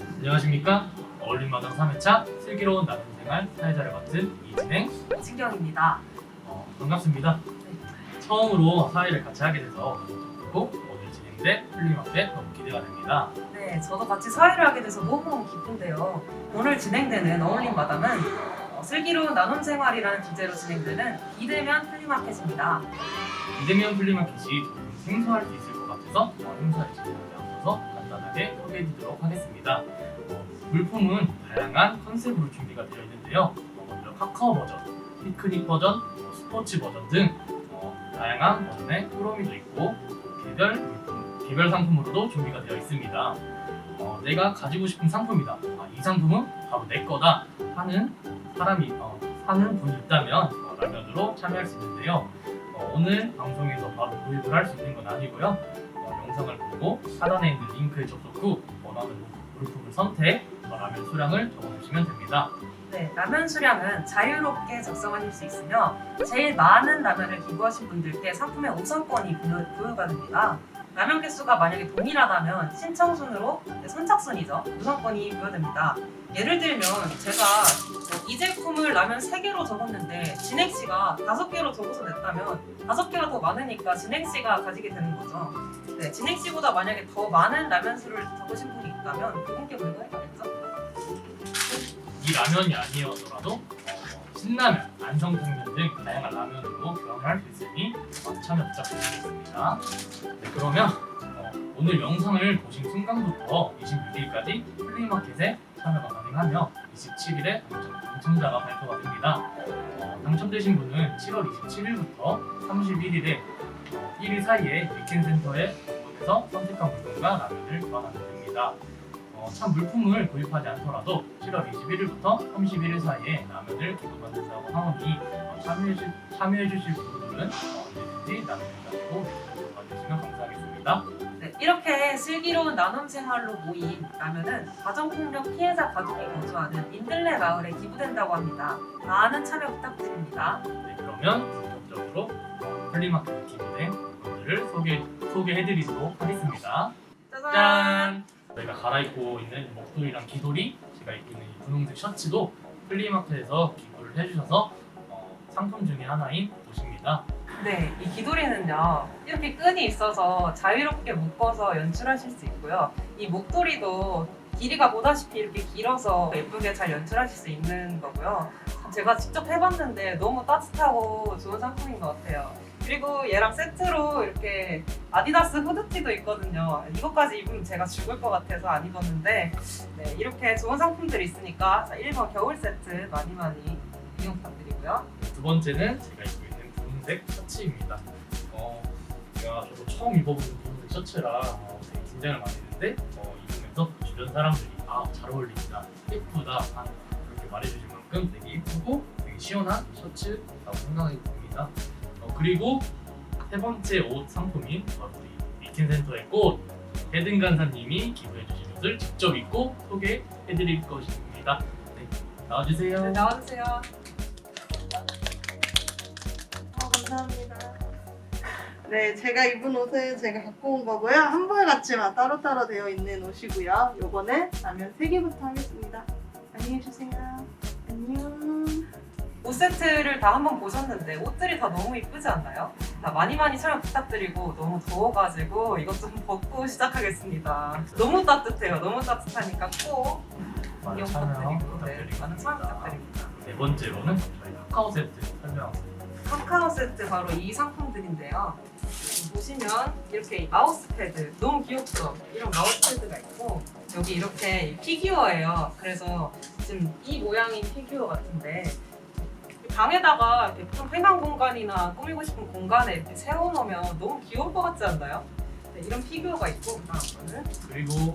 안녕하십니까? 어울림마당 3회차 슬기로운 나눔 생활 사회자를 맡은 이진행 진경입니다. 어, 반갑습니다. 처음으로 사회를 같이 하게 돼서 그리고 오늘 진행될 플리마켓 너무 기대가 됩니다. 네, 저도 같이 사회를 하게 돼서 너무너무 기쁜데요. 오늘 진행되는 어울림 마담은 어, 슬기로운 나눔 생활이라는 주제로 진행되는 이대면 플리마켓입니다. 이대면 플리마켓이 조금 생소할 수 있을 것 같아서 어, 행사를 진행하지 않아서 간단하게 소개해드리도록 하겠습니다. 어, 물품은 다양한 컨셉으로 준비가 되어 있는데요. 어, 먼저 카카오 버전, 피크닉 버전, 어, 스포츠 버전 등 어, 다양한 버전의 꾸러미도 있고 개별 물품, 개별 상품으로도 준비가 되어 있습니다. 어, 내가 가지고 싶은 상품이다. 아, 이 상품은 바로 내 거다 하는 사람이 어, 사는 분이 있다면 어, 라면으로 참여할 수 있는데요. 어, 오늘 방송에서 바로 구입을 할 수 있는 건 아니고요. 어, 영상을 보고 하단에 있는 링크에 접속 후 원하는 물품을 선택, 어, 라면 수량을 적어주시면 됩니다. 네, 라면 수량은 자유롭게 작성하실 수 있으며 제일 많은 라면을 기부하신 분들께 상품의 우선권이 부여, 부여가 됩니다. 라면 개수가 만약에 동일하다면 신청 순으로 네, 선착순이죠. 우선권이 부여됩니다. 예를 들면 제가 어, 이 제품을 라면 3개로 적었는데 진행 씨가 5개로 적어서 냈다면 5개가 더 많으니까 진행 씨가 가지게 되는 거죠. 네, 진행 씨보다 만약에 더 많은 라면 수를 적으신 분이 있다면 그분께 물건해야겠죠. 이 라면이 아니어더라도 어, 신라면, 안성탕면 등 다양한 라면으로 교환을 할수 있으니 많은 참여 부탁드리겠습니다. 네, 그러면 어, 오늘 영상을 보신 순간부터 26일까지 플리마켓에 참여가 가능하며 27일에 당첨 자가 발표가 됩니다. 어, 당첨되신 분은 7월 27일부터 31일에 1일 사이에 위켄센터에 방문해서 선택한 물건과 라면을 됩니다. 어, 참 물품을 구입하지 않더라도 7월 21일부터 31일 사이에 라면을 기부받는다고 하오니 어, 참여해주, 참여해 주실 분들은 어, 언제든지 라면을 가지고 받으시면 감사하겠습니다. 네, 이렇게 슬기로운 나눔 생활로 모인 라면은 가정폭력 피해자 가족이 거주하는 민들레 마을에 기부된다고 합니다. 많은 참여 부탁드립니다. 네, 그러면 본격적으로 어, 플리마켓 기부된 물건들을 소개, 소개해드리도록 하겠습니다. 짜잔! 짠! 저희가 갈아입고 있는 목도리랑 귀돌이, 제가 입고 있는 이 분홍색 셔츠도 플리마켓에서 기부를 해주셔서 어, 상품 중에 하나인 옷입니다. 네, 이 귀돌이는요 이렇게 끈이 있어서 자유롭게 묶어서 연출하실 수 있고요. 이 목도리도 길이가 보다시피 이렇게 길어서 예쁘게 잘 연출하실 수 있는 거고요. 제가 직접 해봤는데 너무 따뜻하고 좋은 상품인 것 같아요. 그리고 얘랑 세트로 이렇게 아디다스 후드티도 있거든요. 이것까지 입으면 제가 죽을 것 같아서 안 입었는데 네, 이렇게 좋은 상품들이 있으니까 자, 1번 겨울 세트 많이 많이 이용 부탁드리고요. 두 번째는 제가 입고 있는 분홍색 셔츠입니다. 어, 제가 저도 처음 입어보는 분홍색 셔츠라 어, 되게 긴장을 많이 했는데 어, 입으면서 주변 사람들이 아 잘 어울린다, 예쁘다 아, 그렇게 말해주실 만큼 되게 예쁘고 되게 시원한 셔츠라고 생각이 듭니다. 어, 그리고 세 번째 옷 상품인 바로 우리 미킨센터의 꽃 헤든 간사님이 기부해주신 옷을 직접 입고 소개해드릴 것입니다. 네, 나와주세요. 네, 나와주세요. 어, 감사합니다. 네, 제가 입은 옷은 제가 갖고 온 거고요. 한 벌 같지만 따로따로 되어 있는 옷이고요. 요거는 라면 3개부터 하겠습니다. 안녕히 계세요. 안녕. 옷 세트를 다 한번 보셨는데 옷들이 다 너무 이쁘지 않나요? 다 많이 많이 참여 부탁드리고 너무 더워가지고 이것 좀 벗고 시작하겠습니다. 너무 따뜻해요. 너무 따뜻하니까 꼭 많은 이용 참여 부탁드리고 네, 부탁드립니다. 많은 참여 부탁드립니다. 네 번째로는 저희 카카오 세트 설명하겠습니다. 카카오 세트 바로 이 상품들인데요. 보시면 이렇게 이 마우스 패드 너무 귀엽죠? 이런 마우스 패드가 있고 여기 이렇게 피규어예요. 그래서 지금 이 모양인 피규어 같은데 방에다가 이렇게 좀 회관 공간이나 꾸미고 싶은 공간에 이렇게 세워놓으면 너무 귀여울 것 같지 않나요? 네, 이런 피규어가 있고 그다음은 그리고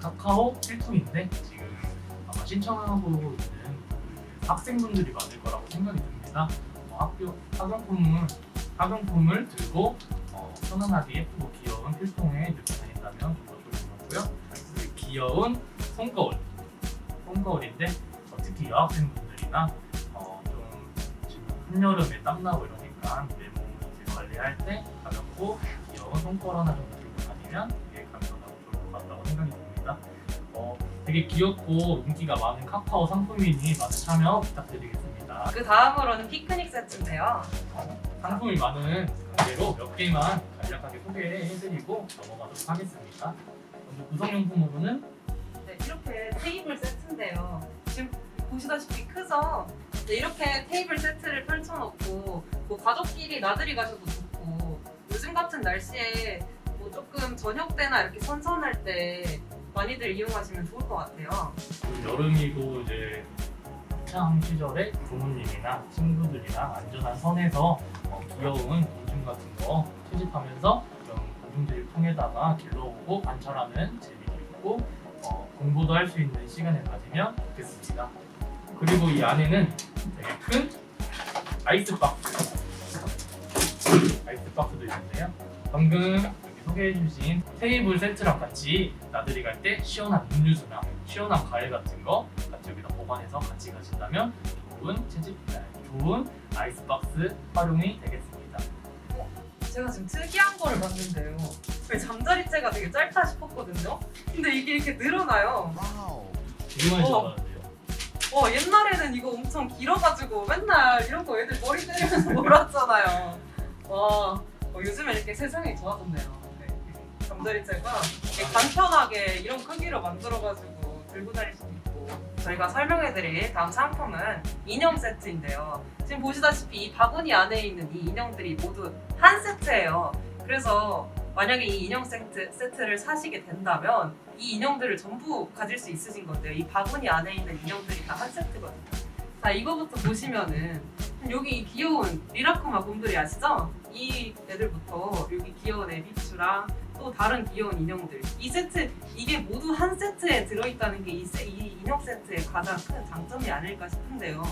카카오 필통인데 지금 아마 신청하고 있는 학생분들이 많을 거라고 생각이 듭니다. 어, 학교 학용품을 학용품을 들고 어, 편안하게 예쁘고 귀여운 필통에 넣고 다닌다면 좀더 좋을 것 같고요. 귀여운 손거울 손거울인데 어, 특히 여학생분들이나 한여름에 땀나고 이러니까 내 몸 관리할 때 가볍고 귀여운 손거울 하나 정도 들고 다니면 되게 간편하고 좋을 것 같다고 생각이 듭니다. 어, 되게 귀엽고 인기가 많은 카카오 상품이니 많은 참여 부탁드리겠습니다. 그 다음으로는 피크닉 세트인데요. 상품이 많은 관계로 몇 개만 간략하게 소개해드리고 넘어가도록 하겠습니다. 먼저 구성용품으로는 네, 이렇게 테이블 세트인데요. 지금 보시다시피 크죠? 네, 이렇게 테이블 세트를 펼쳐놓고 뭐 가족끼리 나들이 가셔도 좋고 요즘 같은 날씨에 뭐 조금 저녁 때나 이렇게 선선할 때 많이들 이용하시면 좋을 것 같아요. 여름이고 이제 학창 시절에 부모님이나 친구들이랑 안전한 선에서 어, 귀여운 곤충 같은 거 채집하면서 그런 곤충들 통에다가 길러오고 관찰하는 재미도 있고 어, 공부도 할 수 있는 시간을 가지면 좋겠습니다. 그리고 이 안에는 되게 큰 아이스박스 아이스박스도 있는데요. 방금 여기 소개해주신 테이블 세트랑 같이 나들이 갈 때 시원한 음료수나 시원한 과일 같은 거 같이 여기다 보관해서 같이 가신다면 좋은 채집, 아니, 좋은 아이스박스 활용이 되겠습니다. 제가 지금 특이한 거를 봤는데요. 왜 잠자리째가 되게 짧다 싶었거든요. 근데 이게 이렇게 늘어나요. 이거 많이 어. 좋아하는데요. 와 옛날에는 이거 엄청 길어가지고 맨날 이런 거 애들 머리 때리면서 놀았잖아요. 와 어, 요즘에 이렇게 세상이 좋아졌네요. 네, 잠자리째가 이렇게 간편하게 이런 크기로 만들어가지고 들고 다닐 수도 있고 저희가 설명해드릴 다음 상품은 인형 세트인데요. 지금 보시다시피 이 바구니 안에 있는 이 인형들이 모두 한 세트예요. 그래서 만약에 이 인형 세트, 세트를 사시게 된다면 이 인형들을 전부 가질 수 있으신 건데요. 이 바구니 안에 있는 인형들이 다 한 세트거든요. 자, 이거부터 보시면은 여기 이 귀여운 리라쿠마 곰돌이 아시죠? 이 애들부터 여기 귀여운 에비추랑 또 다른 귀여운 인형들 이 세트 이게 모두 한 세트에 들어있다는 게이 이 인형 세트의 가장 큰 장점이 아닐까 싶은데요.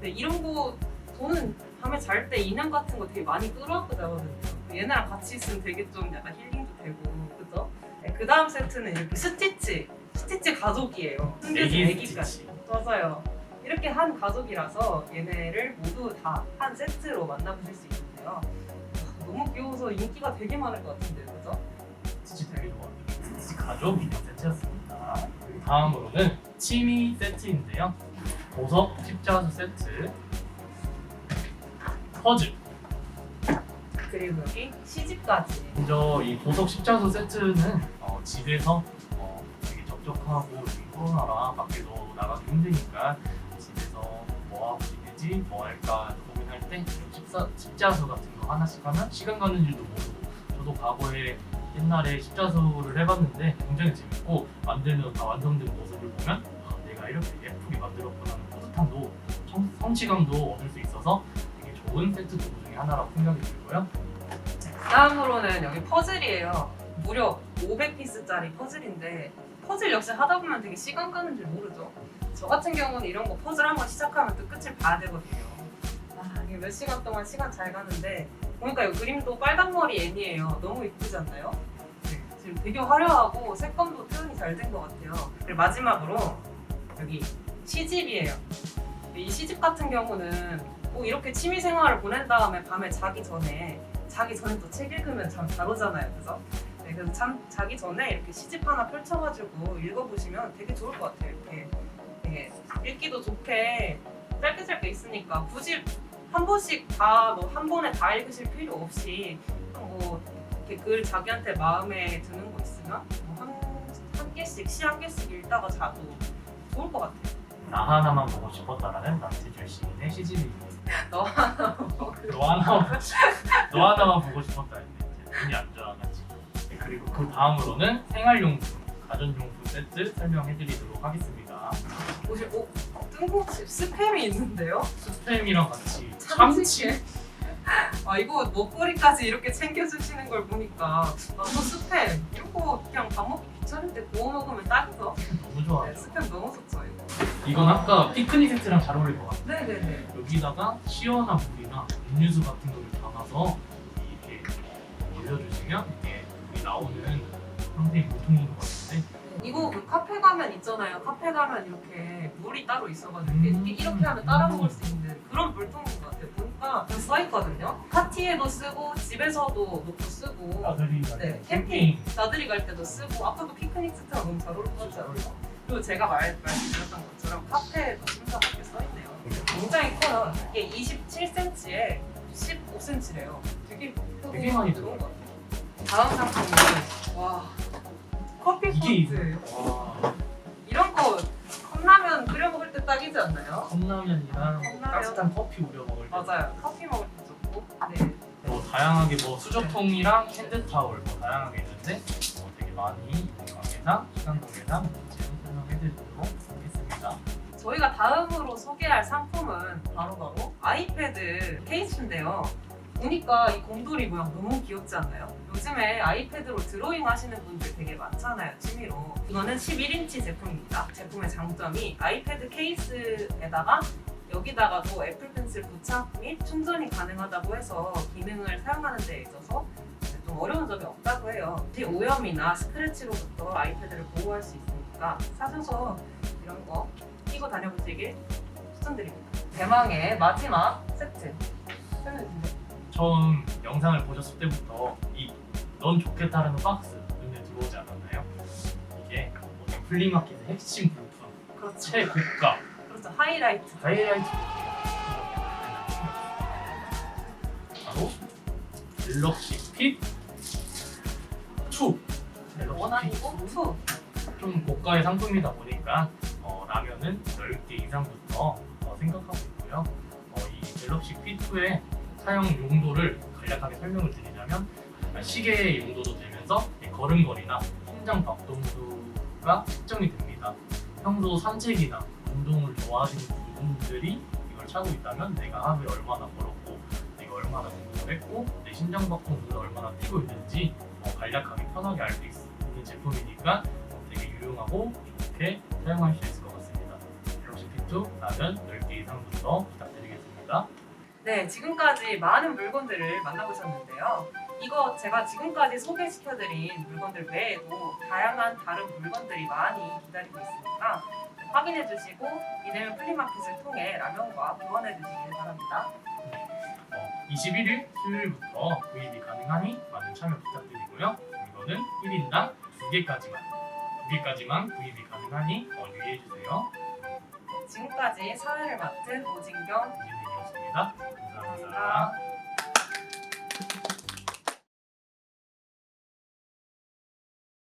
네, 이런 거 저는 밤에 잘 때 인형 같은 거 되게 많이 끌어안고 자거든요. 얘네랑 같이 있으면 되게 좀 약간 힐링도 되고 그죠? 네, 그 다음 세트는 이렇게 스티치 스티치 가족이에요. 애기 애기까지. 맞아요. 이렇게 한 가족이라서 얘네를 모두 다 한 세트로 만나보실 수 있는데요. 와, 너무 귀여워서 인기가 되게 많을 것 같은데요, 그죠? 스티치 되게 좋아합니다. 스티치 가족 인형 세트였습니다. 다음으로는 치미 세트인데요. 보석 십자수 세트, 퍼즐. 그리고 여기 시집까지. 먼저 이 보석 십자수 세트는 어, 집에서 어, 되게 적적하고 이 코로나라 밖에도 나가기 힘드니까 집에서 뭐 하고 지내지 뭐 할까 고민할 때 십자, 십자수 같은 거 하나씩 하면 시간 가는 줄도 모르고 저도 과거에 옛날에 십자수를 해봤는데 굉장히 재밌고 만들면 다 완성된 모습을 보면 아, 내가 이렇게 예쁘게 만들었구나 하는 뿌듯함도 성- 성취감도 얻을 수 있어서 되게 좋은 세트 도구 중에 하나라고 생각이 들고요. 다음으로는 여기 퍼즐이에요. 무려 500피스짜리 퍼즐인데 퍼즐 역시 하다 보면 되게 시간 가는 줄 모르죠. 저 같은 경우는 이런 거 퍼즐 한번 시작하면 또 끝을 봐야 되거든요. 아, 이게 몇 시간 동안 시간 잘 가는데 보니까 이 그림도 빨강머리 애니예요. 너무 이쁘지 않나요? 네, 지금 되게 화려하고 색감도 표현이 잘 된 것 같아요. 그리고 마지막으로 여기 시집이에요. 이 시집 같은 경우는 꼭 이렇게 취미 생활을 보낸 다음에 밤에 자기 전에 자기 전에 또 책 읽으면 참잘 오잖아요, 그죠? 네, 그래서 참 자기 전에 이렇게 시집 하나 펼쳐가지고 읽어보시면 되게 좋을 것 같아요. 이렇게 되게 읽기도 좋게 짧게 짧게 있으니까 굳이 한 번씩 다 뭐 한 번에 다 읽으실 필요 없이 뭐 이렇게 글 자기한테 마음에 드는 거 있으면 뭐한 한 개씩 시 한 개씩 읽다가 자도 좋을 것 같아요. 나 하나만 보고 싶었다라는 남태준 시인의 시집입니다. 너너 하나만 보고 싶- 너 하나만 보고 싶었다 했는데 이제 눈이 안 좋아가지고 네, 그리고 그 다음으로는 생활용품, 가전용품 세트 설명해드리도록 하겠습니다. 보실 오 뜬금없이 스팸이 있는데요. 스팸이랑 같이 참치. 아 이거 먹거리까지 이렇게 챙겨주시는 걸 보니까 아또 스팸 이런 거 그냥 밥 먹기 귀찮을 때 구워 먹으면 딱이죠. 너무 네, 좋아요. 스팸 너무 좋죠 이거. 이건 아까 피크닉 세트랑 잘 어울릴 것 같아요. 네네네. 여기다가 시원한 물이나 음료수 같은 거를 담아서 이렇게 올려주시면 이게 나오는 상태의 물통인 것 같은데 이거 그 카페 가면 있잖아요. 카페 가면 이렇게 물이 따로 있어가지고 음. 이렇게, 이렇게 하면 따라 먹을 수 있는 그런 물통인 것 같아요. 보니까 여기 써 있거든요. 파티에도 쓰고 집에서도 놓고 쓰고 나들이 네, 캠핑 나들이 갈 때도 쓰고 아까도 피크닉 세트랑 너무 잘 같지 않아요? 그리고 제가 말, 말씀드렸던 것처럼 카페에도 이렇게 써있네요. 굉장히 커요. 이게 27cm에 15cm래요. 되게 크고 되게 많이 좋은 것 같아요. 다음 상품은 와 커피 이게 포트 와 이런 거 컵라면 끓여 먹을 때 딱이지 않나요? 컵라면이랑 컵라면. 따뜻한 커피 우려 먹을 때 맞아요. 커피 먹을 때 좋고. 네. 뭐 다양하게 뭐 수저통이랑 캔드타월 뭐 다양하게 있는데 뭐 되게 많이 관계상 시간 관계상 지금 설명해드리도록 하겠습니다. 저희가 다음으로 소개할 상품은 바로바로 아이패드 케이스인데요. 보니까 이 곰돌이 모양 너무 귀엽지 않나요? 요즘에 아이패드로 드로잉 하시는 분들 되게 많잖아요, 취미로. 이거는 11인치 제품입니다. 제품의 장점이 아이패드 케이스에다가 여기다가도 애플 펜슬 부착 및 충전이 가능하다고 해서 기능을 사용하는 데 있어서 좀 어려운 점이 없다고 해요. 제 오염이나 스크래치로부터 아이패드를 보호할 수 있으니까 사셔서 이런 거 끼고 다녀보시길 추천드립니다. 대망의 마지막 세트. 주세요. 처음 영상을 보셨을 때부터 이 넌 좋겠다라는 박스 눈에 들어오지 않았나요? 이게 플리마켓의 핵심 부품 그렇죠. 최고가 그렇죠. 하이라이트. 하이라이트 바로 갤럭시 핏 2. 갤럭시 원하이고 핏 투. 좀 고가의 상품이다 보니까 어, 라면은 10개 이상부터 어, 생각하고 있고요. 어, 이 갤럭시 P2의 사용 용도를 간략하게 설명을 드리자면 약간 시계 용도도 되면서 이 걸음걸이나 심장 박동수가 측정이 됩니다. 평소 산책이나 운동을 좋아하시는 분들이 이걸 차고 있다면 내가 하루에 얼마나 걸었고 내가 얼마나 운동을 했고 내 심장 박동수가 얼마나 뛰고 있는지 어, 간략하게 편하게 알 수 있는 제품이니까 되게 유용하고 좋게 사용할 수 있을 것 같습니다. 갤럭시 P2 라면 10개 이상 부터 부탁드리겠습니다. 네, 지금까지 많은 물건들을 만나보셨는데요. 이거 제가 지금까지 소개시켜드린 물건들 외에도 다양한 다른 물건들이 많이 기다리고 있으니까 확인해 주시고 이내면 플리마켓을 통해 라면과 교환해 주시길 바랍니다. 어, 21일 수요일부터 구입이 가능하니 많은 참여 부탁드리고요. 이거는 1인당 2개까지만 2개까지만 구입이 가능하니 어, 유의해주세요. 지금까지 사회를 맡은 오진경 이진행이었습니다 감사합니다. 감사합니다.